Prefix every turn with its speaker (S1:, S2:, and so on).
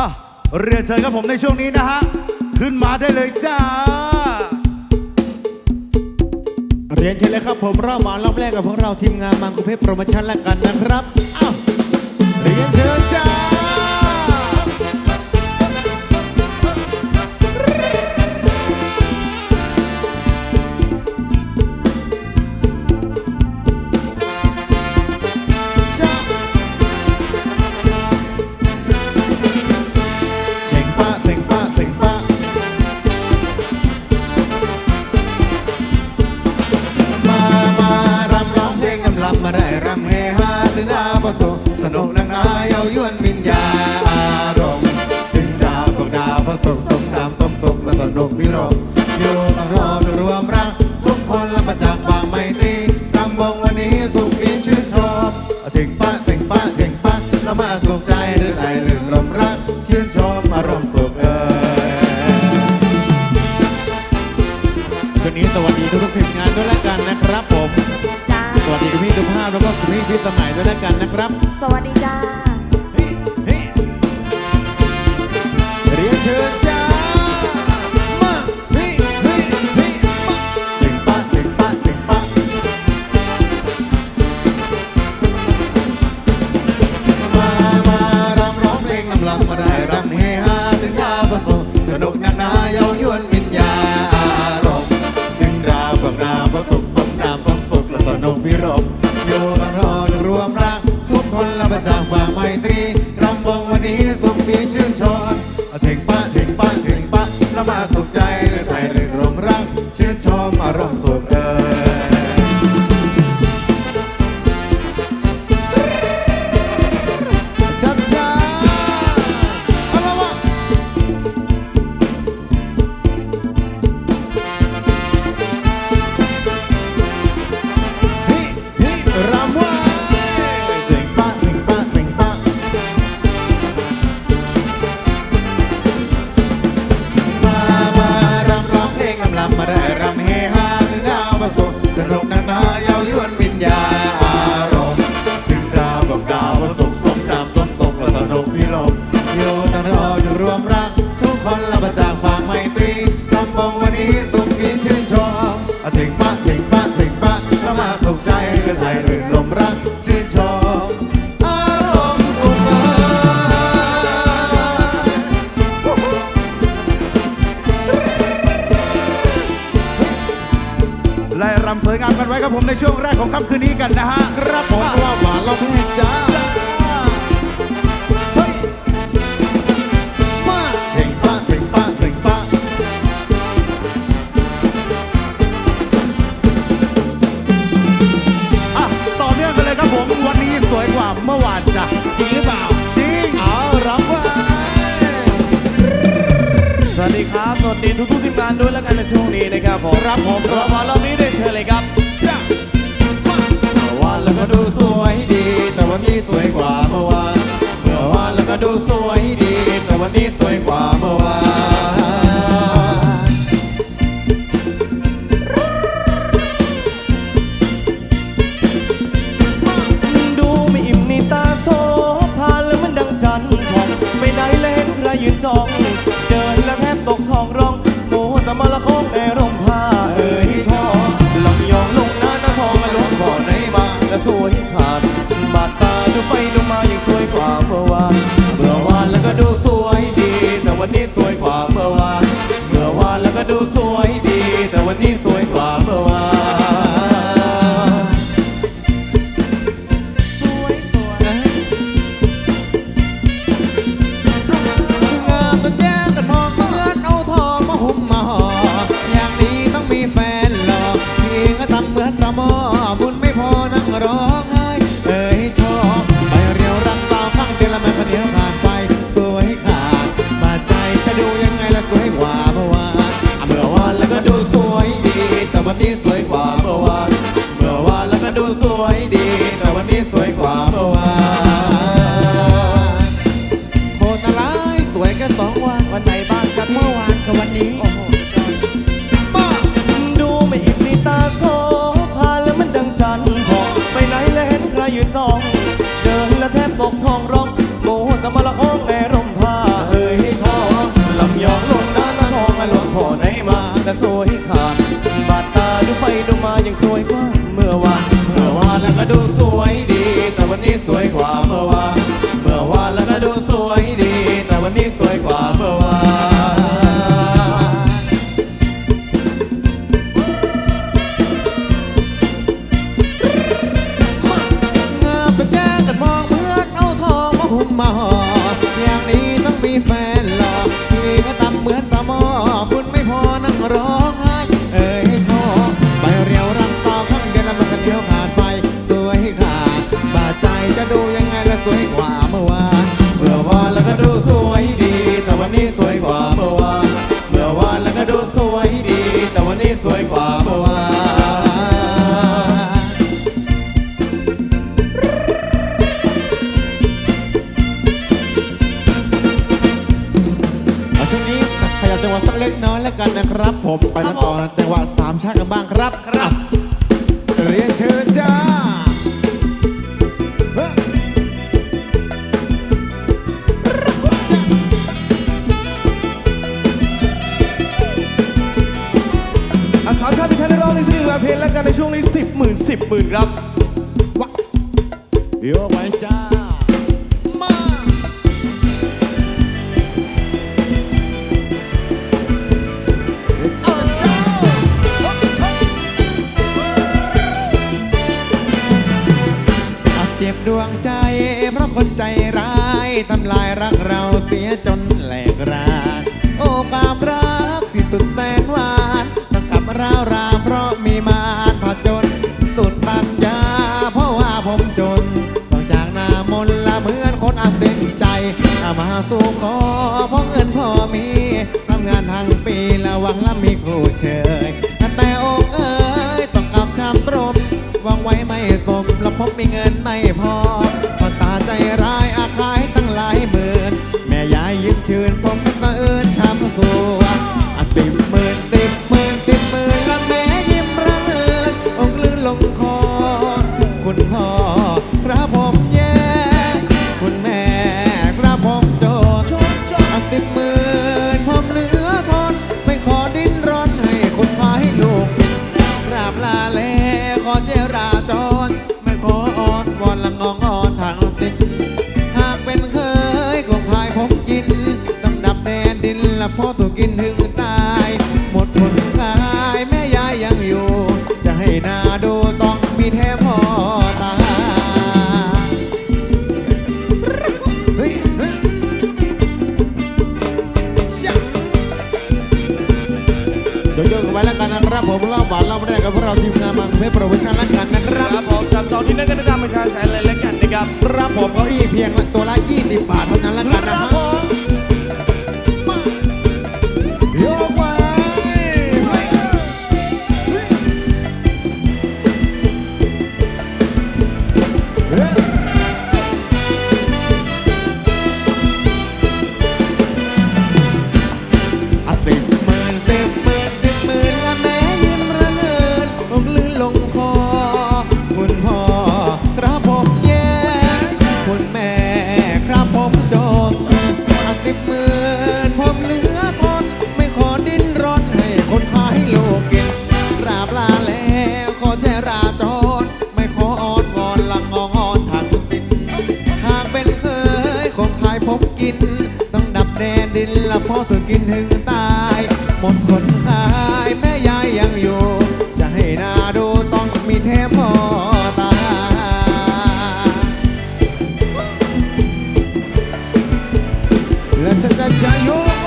S1: อะเรียนเชิญครับผมในช่วงนี้นะฮะ ขึ้นมาได้เลยจ้า
S2: เรียนเชิญเลยครับผมรอบหมารอบแรกกับพวกเราทีมงานมังคุเพชรโปรโมชั่นแล้วกันนะครับอ้าวเรียนเชิญจ้าำ
S1: มาได้รำเฮฮาถึงดาวประสงสนุกนักนาเยาวยวนวิญญาอารมณ์ถึงดาวของดาวประสมสมตามสมสุขและสนุกพิรมอยู่ต้องรอจะรวมรักทุกคนและมาจากความไมตรีรำวงวันนี้สุขีชื่นชมถึงป้
S2: ด้วยแล้วกันนะครับ สวัสดี
S3: จ้า
S2: เฮ้ยเฮ้ยเรียนเชิญจ้ามาเฮ้ยเฮ้ยเฮ้ยมา
S1: ถึงป้าถึงป้าถึงป้ามา มารำร้องเพลงลำลำมาได้ร ส นไว้ครับผมในช่วงแรกของค่ำคืนนี้กันนะฮะ
S2: ครับผมว่าหวานเราแพ้จ้า
S1: เฮ้ยมาเถิงป้าเถิงป้าเถิงป้าอะต่อเนื่องกันเลยครับผมวันนี้สวยกว่าเมื่อวานจ้ะ
S2: จริงหรือเปล่า
S1: จริง
S2: เอารับไว้
S4: สวัสดีครับสวัสดีทุกทุกๆทีมงานด้วยแล้วกันในช่วงนี้นะครับผม
S2: ครับผม
S4: สำหรับวันรอบนี้เรียนเชิญเลยครับ
S2: จ้า
S1: เมื่อวาน แล้วก็ดูสวยดี แต่วันนี้สวยกว่าเมื่อวานเมื่อวานแล้วก็ดูสวยดี แต่วันนี้ สวย
S4: ขาดบาดตาดูไปดูมายังสวยกว่าเมื่อวาน
S1: เมื่อวานแล้วก็ดูสวยดี แต่วันนี้สวยกว่าเมื่อวานเมื่อวานแล้วก็ดูสวย เดี
S2: ยวผ่านไปสวยขาดบาดใจจะดูยังไงละสวยกว่าเมื่อวาน
S1: เมื่อวานแล้วก็ดูสวยดี แต่วันนี้สวยกว่าเมื่อวานเมื่อวานแล้วก็ดูสวยดี แต่วันนี้สวยกว่าเมื่อวาน
S2: คตรร้ายสวยแค่สองวัน
S4: วันไหนบ้างครับ
S2: เมื่อวานกับวันนี้
S4: โอ้โหดูไม่อิ่มในตาโซพานแล้วมันดังจันทร์ทอไปไหนแล้วเห็นใครยืนจ้องเดินแล้วแทบตกทองร้อง กูตะมะละคองในร่มผ้า
S1: เฮ้
S4: ยทอ
S1: งลำยองลงน้ำน้ำทองอาหลวงพ่อไหนมาแต่สวยขาดบาดตาดูไปดูมายังสวยกว่า จจะดูยังไงและสวยกว่าเมื่อวาน
S4: เมื่อวานแล้วก็ดูสวยดี แต่วันนี้สวยกว่าเมื่อวานเมื่อวานแล้วก็ดูสวยดี แต่วันนี้สวยกว่าเมื่อวาน
S1: เอาช่วงนี้ขยับจังหวะสักเล็กน้อยแล้วกันนะครับ ผมไปกันต่อจังหวะสามชาติกันบ้างครับ ครับ เรียนเชิญจ้า เพ
S5: ลงและกันในช่วงนี้สิบหมื่นสิบหมื่นครับ
S1: วะโยกไปจ้ามาเจ็บดวงใจ เพราะคนใจร้ายทำลายรักเราเสียจน ขอเพราะเงินพอมีทำงานทั้งปีแล้วหวังละมีคู่เชยแต่อกเอ๋ยต้องกลับช้ำตรมวางไว้ไม่สมแล้วพบมีเงินไม่พอพอตาใจร้ายอาขายตั้งหลายหมื่น แม่ยายยิ้มชื่นผมสะอื้นช้ำสู ละพ่อถูกกินถึงตาย หมดผลขายแม่ยายยังอยู่ จะให้หนาดูต้องมีแท้พ่อตาเฮ้ยเฮ้ยชะเดี๋ยวโยนกันไว้แล้วกันนะครับผมเล่าหวานเล่าแรกกับพวกเราทีมงานมังเพชรโปรโมชั่นแล้วกันนะค
S5: ค
S1: รั
S5: รั
S1: บบ
S5: ผมสามสองที่นั่นก็ได้ตามประชาแสนเลยแล้วกันนะครับ
S1: ครับผมเก้าอี้เพียงตัวละ 20 บาทเท่านั้นแล้วกันนะฮะมินต้องดับแดนดินละพ่อตัวกินถึงตาย หมดคนขายแม่ยายยังอยู่ จะให้นาดูต้องมีแท้พ่อตาและฉันจะใช้ยุ